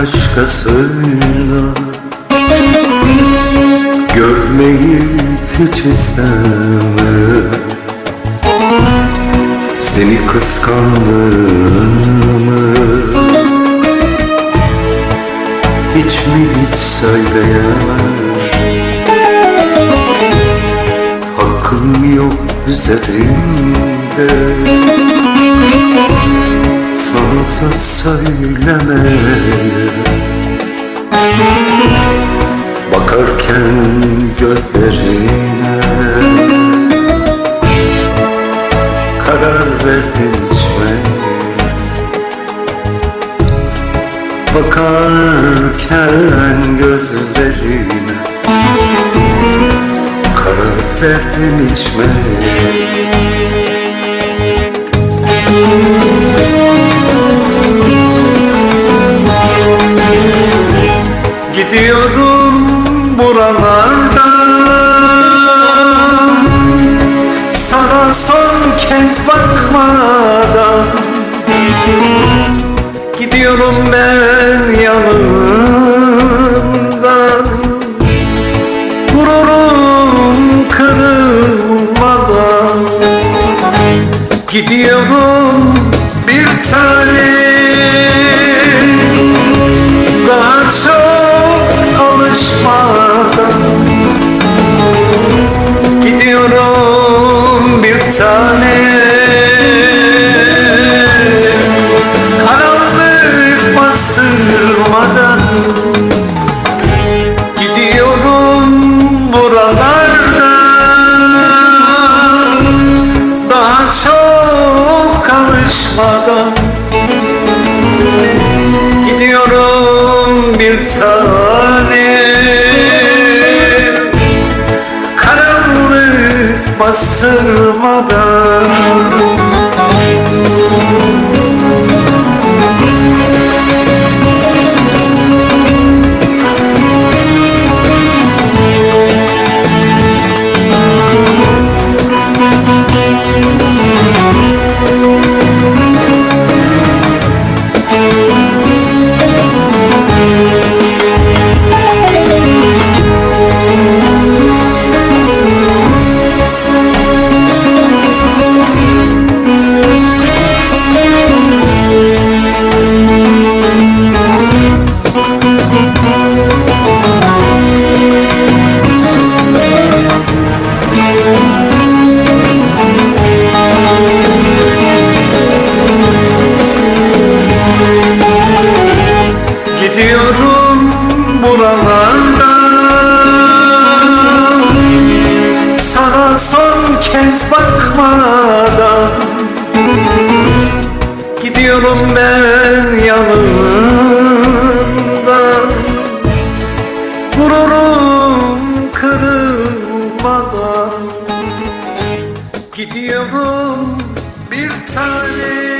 başkasıyla Görmeyi hiç istemem. Seni kıskandığımı Hiç mi hiç söyleyemem? Hakkım yok üzerimde. Sana söz söylemeye Bakarken gözlerine Karar verdim içmeye Bakarken gözlerine Karar verdim içmeye kez bakmadan Gidiyorum ben yanından Gururum kırılmadan Gidiyorum bir tane. Daha çok alışmadan Gidiyorum bir tane bir tane Karanlık bastırmadan buralardan. Sana son kez bakmadan Gidiyorum ben yanından Gururum kırılmadan Gidiyorum bir tane